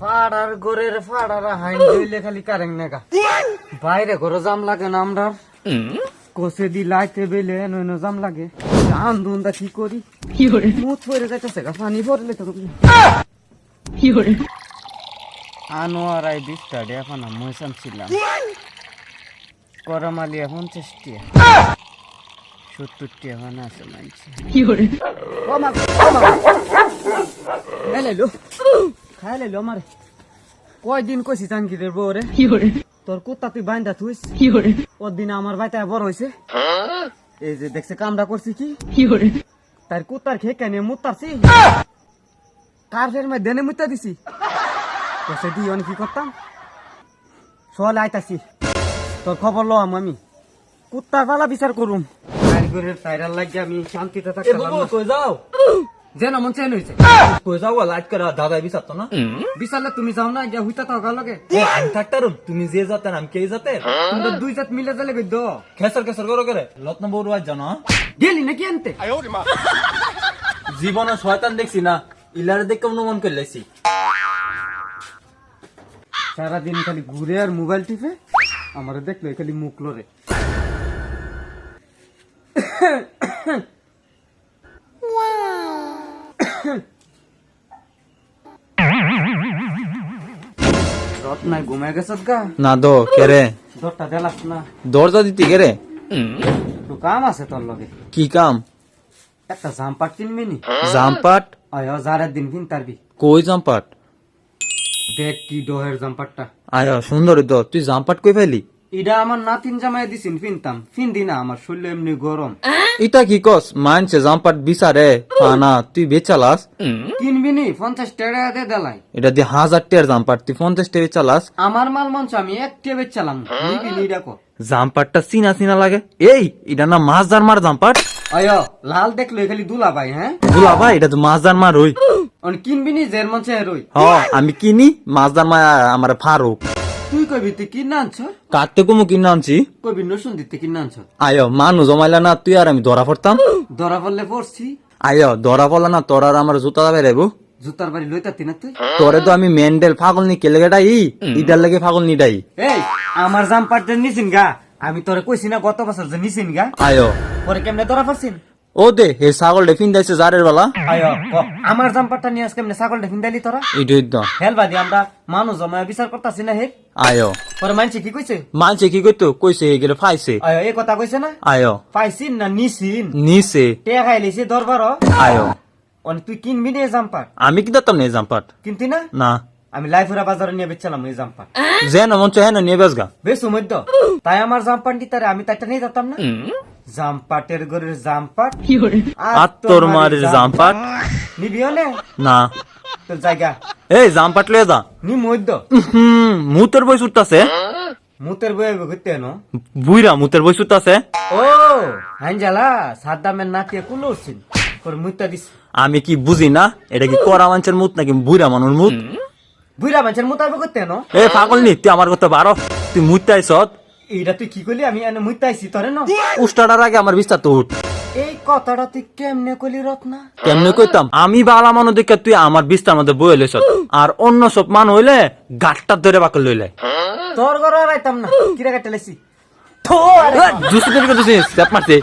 ফাড়ার গোরের ফাড়ার হাইন দিলে খালি কারেং নেগা। বাইরে ঘরে জাম লাগে না আমরা কষে দি লাইতে বেলে নইন জাম লাগে। আন্দোলন দা কি করি? মুখ পরে যাইতেছে গা পানি ভরলে তো আনোয়ার আই বিস্তা ডে এখন ময়সান ছিলাম। করমালি এখন চেষ্টিয়া সত্তরটি এখন আছে মানছি খাই লাইলো খাই লাইলো আমারে কয়দিন কইছি জাঙ্গিরের বউরে তোর কুত্তা তুই বাইন্দা থুইস ওর দিন আমার বাইতে বড় হয়েছে এই যে দেখছে কামটা করছি কি তার কুত্তার খেয়ে কেন মুতারছি কার ফের মাই দেনে মুতা দিছি কসে দি অনেক কি করতাম সল আইতাছি তোর খবর লো আমি কুত্তার পালা বিচার করুম কারিগরের সাইরাল লাগিয়ে আমি শান্তিতে থাকতে যাও যেন মন চেন হয়েছে কই যাও লাইট করে দাদা বিচারতো না? বিশালে তুমি যাও না গিয়া হুইতা তো গাল লগে আমি থাকতারুম তুমি যে যাতেন আমি কে যাতেন তোমরা দুই জাত মিলে যালে গদ্য খেসর খেসর করো করে রত্ন বড় আজ জানো গেলি নাকি আনতে জীবনে শয়তান দেখছি না ইলারে দেখে অনুমান করে লাইছি সারাদিন খালি ঘুরে আর মোবাইল টিপে আমার দেখল খালি মুখ লরে রত্নায় ঘুমায় গেছ গা? না দো কে দরটা দেলাস না। দরজা দিতে কে রে? একটু কাম আছে তোর লগে। কি কাম? একটা জাম্পার কিনবি নি জামপাট? আয় যারের দিন কিন তারবি। কই জামপাট? দেখ কি ডোহের জাম্পারটা আয় সুন্দর দ তুই জামপাট কই ফেলি এটা আমার নাতিন জামাই দিছিন ফিনতাম। ফিন দি না আমার শরীর এমনি গরম। ইটা কি কস? মানছে জামপাট বিচারে। না তুই বেচালাস। কিনবি নি? পঞ্চাশ টাকা দে দেলাই। এটা দিয়ে হাজার টের জামপাট। তুই পঞ্চাশ টের চালাস আমার মাল মঞ্চ আমি এক টেবে চালাম নিবি নি জামপাটটা চিনা চিনা লাগে। এই এটা না মাছ জার মার জামপাট। আয় লাল দেখল খালি দুলা ভাই হ্যাঁ? বুলা ভাই এটা তো মাছ জার মার হই অন কিনবি নি? জের মঞ্চে রই। হ আমি কিনি মাছ জার মা আমার ফারুক। তুই কবি তুই কিনা আনছ কাটতে কুমু কিনে আনছি কবি নসুন দিতে কিনা আনছ আয় মানুষ জমাইলা না তুই আর আমি ধরা পড়তাম? ধরা পড়লে পড়ছি। আয় ধরা পড়লা না তোর আর আমার জুতা বেরাইব জুতার বাড়ি লইতা তিনা তুই? তোরে তো আমি মেন্ডেল ফাগল নি লাগে ফাগল নিটাই এই আমার জাম পাট যে নিছিন গা আমি তোরে কইছি না গত বছর যে নিছিন গা। আয়। পরে কেমনে ধরা পড়ছিন? ও দে হে ছাগল ডেফিন দাইছে জারের বেলা। আয় আমার জাম পাটটা নিয়ে আজকে কেমনে ছাগল দেখিন দাইলি তোরা? ইটুই তো। হেলবা দি আমরা মানুষ জমায় বিচার করতাছি না হে? আয়। পরে মানছি কি কইছে? মানছে কি কইতো? কইছে এগুলো ফাইছে। আয় এই কথা কইছে না? আয়। পাইছিন না নিছিন? নিছে। টেয়া খাই লিছি দরবার আয়। অন তুই কিনবি নি জাম্পার? আমি কি দিতাম না জাম্পাট কিনতি না? না। আমি লাইফুরা বাজারে নিয়ে বেচছিলাম এই জাম্পার। যেন মন চাহে না নিয়ে বেসগা বেশ মধ্য। তাই আমার জাম্পার নিতারে আমি তাইটা নিয়ে যেতাম না? জাম্পাটের গরের জাম্পাট আর তোর মারের জাম্পাট। নিবি হলে? না। তোর জায়গা। এই জাম্পাট লয়ে যা। নি মধ্য হুম মুতের বই সুটতাছে মুতের ঘুরতে ন বুইরা মুতের বই সুটতাছে ও হাঞ্জালা সাদ্দামের কুলো মুইতা দিস আমি কি বুঝি না? এটা কি করা মানুষের মুত নাকি বুইরা মানুষ মুত? বুড়া মানুষের মুত মুতাবে করতে ন এ পাগল নি তুই আমার কথা বারো তুই মুইতে আইস এইটা তুই কি করলি? আমি এনে মুইতা আইছি তোরে ন? উষ্টাটার আগে আমার বিস্তার তো উঠ। এই কথাটা তুই কেমনে কলি রত্না? কেমনে কইতাম? আমি বালা মানু দেখে তুই আমার বিস্তার মধ্যে বয়ে লইছ আর অন্য সব মান হইলে গাটটা ধরে বাকল লইলে। তোর ঘর আর আইতাম না। কিরা কাটে লেছি জুসি দিকে জুসি স্টেপ মারছে।